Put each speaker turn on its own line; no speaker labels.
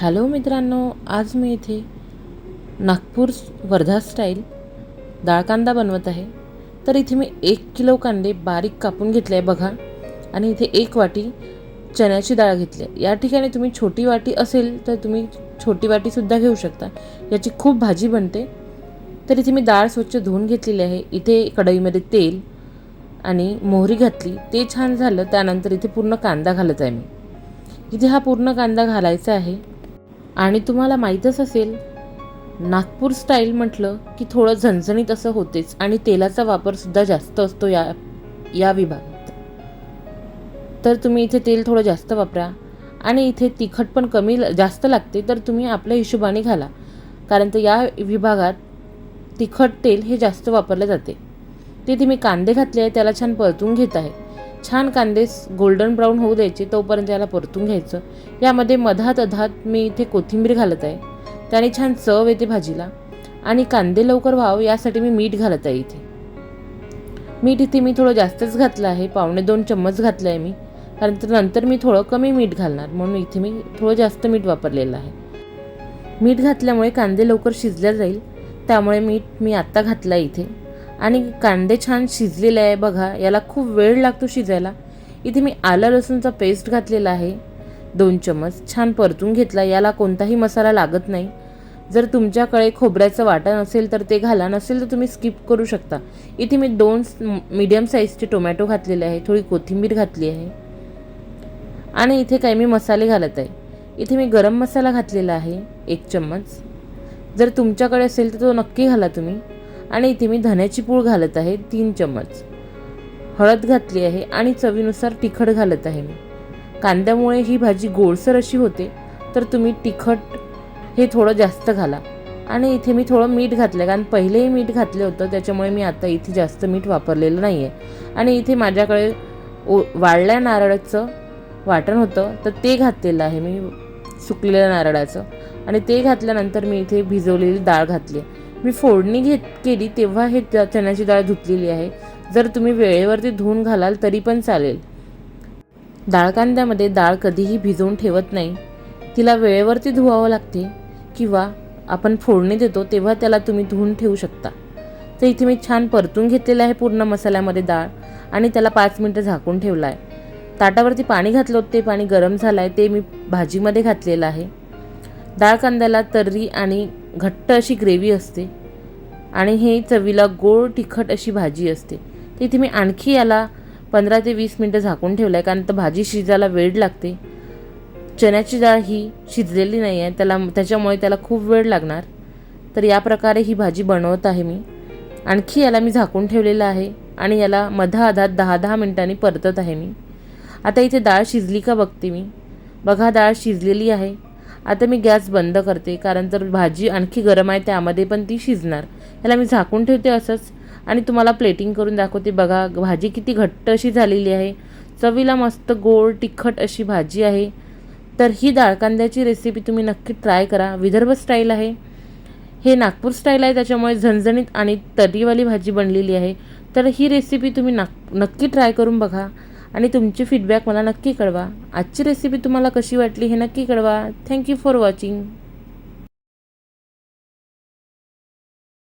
Hello मित्रांनो आज मी इथे नागपूर वर्धा स्टाईल डाळ कांदा बनवत आहे. तर इथे मी एक किलो कांदे बारीक कापून घेतले आहे बघा. आणि इथे एक वाटी चण्याची डाळ घेतली आहे. या ठिकाणी तुम्ही छोटी वाटी असेल तर तुम्ही छोटी वाटीसुद्धा घेऊ शकता. याची खूप भाजी बनते. तर इथे मी डाळ स्वच्छ धुवून घेतलेली आहे. इथे कढईमध्ये तेल आणि मोहरी घातली. ते छान झालं. त्यानंतर इथे पूर्ण कांदा घालत आहे मी. इथे हा पूर्ण कांदा घालायचा आहे. आणि तुम्हाला माहीतच असेल नागपूर स्टाईल म्हटलं की थोडं झणझणीत असं होतेच आणि तेलाचा वापरसुद्धा जास्त असतो या या विभागात. तर तुम्ही इथे तेल थोडं जास्त वापरा आणि इथे तिखट पण कमी जास्त लागते तर तुम्ही आपल्या हिशोबाने घाला. कारण तर या विभागात तिखट तेल हे जास्त वापरले जाते. तिथे मी कांदे घातले आहे त्याला छान परतून घेत आहे. छान कांदे गोल्डन ब्राऊन होऊ द्यायचे तोपर्यंत याला परतून घ्यायचं. यामध्ये मधात अधात मी इथे कोथिंबीर घालत आहे. त्याने छान चव येते भाजीला. आणि कांदे लवकर व्हावं यासाठी मी मीठ घालत आहे इथे. मीठ इथे मी थोडं जास्तच घातलं आहे. पावणे दोन चम्मच घातलं आहे मी. कारण तर नंतर मी थोडं कमी मीठ घालणार. म्हणून इथे मी थोडं जास्त मीठ वापरलेलं आहे. मीठ घातल्यामुळे कांदे लवकर शिजल्या जाईल. त्यामुळे मीठ मी आत्ता घातलं आहे इथे. आणि कांदे छान शिजलेले आहे बघा याला खूप वेळ लागतो शिजायला. इथे मी आलं लसूणचा पेस्ट घातलेला आहे. दोन चम्मच छान परतून घेतला याला कोणताही मसाला लागत नाही. जर तुमच्याकडे खोबऱ्याचं वाटण असेल तर ते घाला नसेल तर तुम्ही स्किप करू शकता. इथे मी दोन मीडियम साईजचे टोमॅटो घातलेले आहे थोडी कोथिंबीर घातली आहे. आणि इथे काही मी मसाले घालत आहे. इथे मी गरम मसाला घातलेला आहे एक चम्मच. जर तुमच्याकडे असेल तर तो नक्की घाला तुम्ही. आणि इथे मी धन्याची पूळ घालत आहे तीन चम्मच. हळद घातली आहे आणि चवीनुसार तिखट घालत आहे मी. कांद्यामुळे ही भाजी गोडसर अशी होते तर तुम्ही तिखट हे थोडं जास्त घाला. आणि इथे मी थोडं मीठ घातलं कारण पहिलेही मीठ घातलं होतं त्याच्यामुळे मी आता इथे जास्त मीठ वापरलेलं नाही आहे आणि इथे माझ्याकडे ओ वाळल्या नारळाचं वाटण होतं तर ते घातलेलं आहे मी सुकलेल्या नारळाचं. आणि ते घातल्यानंतर मी इथे भिजवलेली डाळ घातली मी फोडणी घेत केली तेव्हा हे चण्याची डाळ धुतलेली आहे. जर तुम्ही वेळेवरती धुवून घालाल तरी पण चालेल. डाळ कांद्यामध्ये डाळ कधीही भिजवून ठेवत नाही. तिला वेळेवरती धुवावं लागते किंवा आपण फोडणी देतो तेव्हा त्याला तुम्ही धुवून ठेवू शकता. तर इथे मी छान परतून घेतलेलं आहे पूर्ण मसाल्यामध्ये डाळ आणि त्याला पाच मिनटं झाकून ठेवलं आहे ताटावरती पाणी घातलं होतं ते पाणी गरम झालं आहे ते मी भाजीमध्ये घातलेलं आहे. डाळ कांद्याला तर्री आणि घट्ट अशी ग्रेव्ही असते आणि हे चवीला गोड तिखट अशी भाजी असते. तिथे मी आणखी याला पंधरा ते वीस मिनटं झाकून ठेवलं आहे कारण तर भाजी शिजायला वेळ लागते. चण्याची डाळ ही शिजलेली नाही आहे त्याला त्याच्यामुळे त्याला खूप वेळ लागणार. तर या प्रकारे ही भाजी बनवत आहे मी. आणखी याला मी झाकून ठेवलेलं आहे आणि याला मधा मधाअधात दहा दहा मिनटांनी परतत आहे मी. आता इथे डाळ शिजली का बघते मी. बघा डाळ शिजलेली आहे. आता मी गॅस बंद करते कारण जर भाजी आणखी गरम आहे त्यामध्ये पण ती शिजणार. ह्याला मी झाकून ठेवते असंच. आणि तुम्हाला प्लेटिंग करून दाखवते. बघा भाजी किती घट्ट अशी झालेली आहे. चवीला मस्त गोड तिखट अशी भाजी आहे. तर ही डाळ कांद्याची रेसिपी तुम्ही नक्की ट्राय करा. विदर्भ स्टाईल आहे. हे नागपूर स्टाईल आहे. त्याच्यामुळे झणझणीत आणि तरीवाली भाजी बनलेली आहे. तर ही रेसिपी तुम्ही नाक नक्की ट्राय करून बघा. आणि तुमचे फीडबॅक मला नक्की कळवा. आजची रेसिपी तुम्हाला कशी वाटली हे नक्की कळवा. Thank you for watching